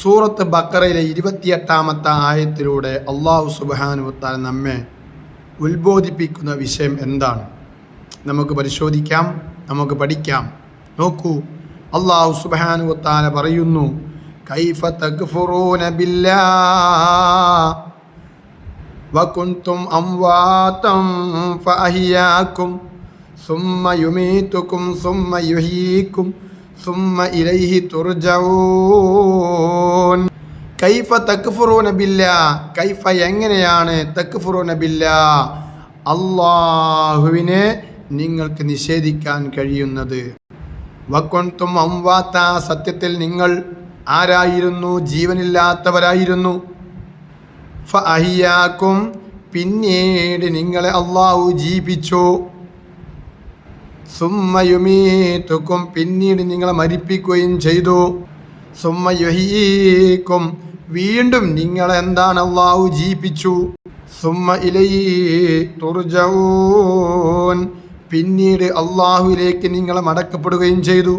സൂറത്ത് ബക്കറയിലെ ഇരുപത്തിയെട്ടാമത്തെ ആയത്തിലൂടെ അള്ളാഹു സുബാനുവത്താൽ നമ്മെ ഉത്ബോധിപ്പിക്കുന്ന വിഷയം എന്താണ്? നമുക്ക് പരിശോധിക്കാം നമുക്ക് പഠിക്കാം. നോക്കൂ അള്ളാഹു സുബാനുവത്താല പറയുന്നു കൈഫ തക്ഫുറൂന ബില്ലാ അംവാതം ഫഅഹിയാകും സുമ്മ യുമീതുകും സുമ്മ യുഹീകും ثم إليه ترجعون കൈഫ തക്ഫുറൂന ബില്ല കൈഫ എങ്ങനെയാണ് തക്ഫുറൂന ബില്ല അള്ളാഹുവിനെ നിങ്ങൾക്ക് നിഷേധിക്കാൻ കഴിയുന്നത് വക്കൊണ്ടും അംവാത്ത സത്യത്തിൽ നിങ്ങൾ ആരായിരുന്നു ജീവനില്ലാത്തവരായിരുന്നു ഫഅഹിയാക്കും പിന്നീട് നിങ്ങളെ അള്ളാഹു ജീവിച്ചു സുമ്മയുമീത്തുക്കും പിന്നീട് നിങ്ങളെ മരിപ്പിക്കുകയും ചെയ്തു. സുമ്മയുഹീക്കും വീണ്ടും നിങ്ങളെ എന്താണ് അള്ളാഹു ജീവിപ്പിച്ചു സുമ്മ ഇലൈ തുർജൂൻ പിന്നീട് അള്ളാഹുവിലേക്ക് നിങ്ങളെ മടക്കപ്പെടുകയും ചെയ്തു.